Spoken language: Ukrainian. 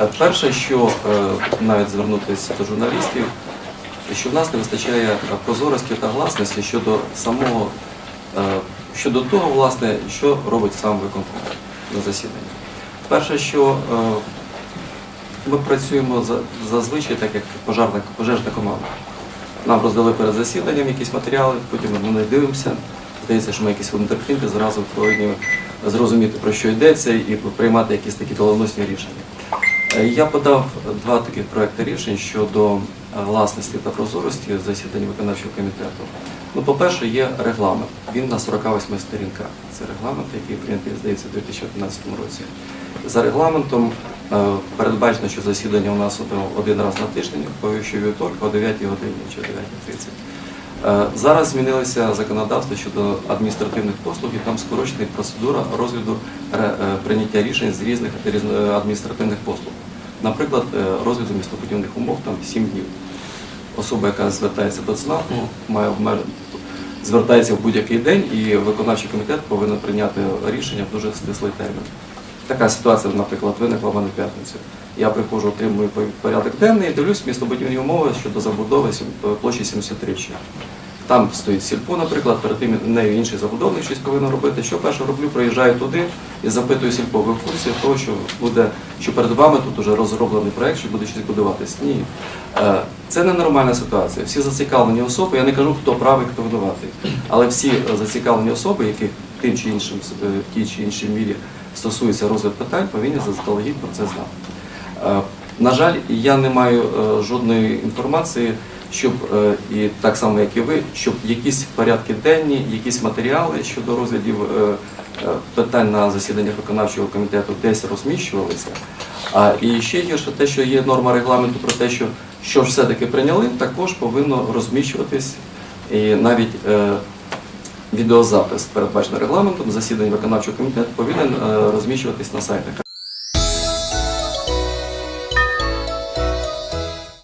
Е, Перше, що е, навіть звернутися до журналістів, що в нас не вистачає е, прозорості та гласності щодо самого, щодо того, власне, що робить сам виконком на засіданні. Перше, що ми працюємо зазвичай так, як пожарна, пожежна команда. Нам роздали перед засіданням якісь матеріали, потім ми них дивимося. Здається, що ми якісь вундеркінди зразу повинні зрозуміти, про що йдеться, і приймати якісь такі доленосні рішення. Е, Я подав два таких проекти рішень щодо е, власності та прозорості засідань виконавчого комітету. Ну, по-перше, є регламент. Він на 48 сторінках. Це регламент, який прийнятий, здається, у 2011 році. За регламентом е, передбачено, що засідання у нас один- раз на тиждень, по вівторок о 9 годині чи 9.30. Е, Зараз змінилося законодавство щодо адміністративних послуг, і там скорочена процедура розгляду е, прийняття рішень з різних адміністративних послуг. Наприклад, е, розгляду містобудівних умов там 7 днів. Особа, яка звертається до ЦНАПу, має обмежити звертається в будь-який день, і виконавчий комітет повинен прийняти рішення в дуже стислий термін. Така ситуація, наприклад, виникла в мене п'ятницю. Я приходжу, отримую порядок денний, дивлюсь містобудівні умови щодо забудови площі 73 ще. Там стоїть сільпо, наприклад, перед тим нею інший забудовник щось повинен робити. Що перше роблю, приїжджаю туди і запитую сільпо, ви в курсі того, що буде, що перед вами тут вже розроблений проект, що буде щось будуватись. Ні. Е, Це ненормальна ситуація. Всі зацікавлені особи, я не кажу, хто правий, хто винуватий, але всі е, зацікавлені особи, яких тим чи іншим е, в тій чи іншій мірі стосується розгляд питань, повинні заздалегідь про це знати. Е, На жаль, я не маю е, жодної інформації, щоб е, і так само, як і ви, щоб якісь порядки денні, якісь матеріали щодо розглядів питань на засіданнях виконавчого комітету десь розміщувалися. А і ще гірше те, що є норма регламенту про те, що що все-таки прийняли, також повинно розміщуватись і навіть відеозапис, передбачений регламентом, засідання виконавчого комітету повинен е, розміщуватись на сайтах.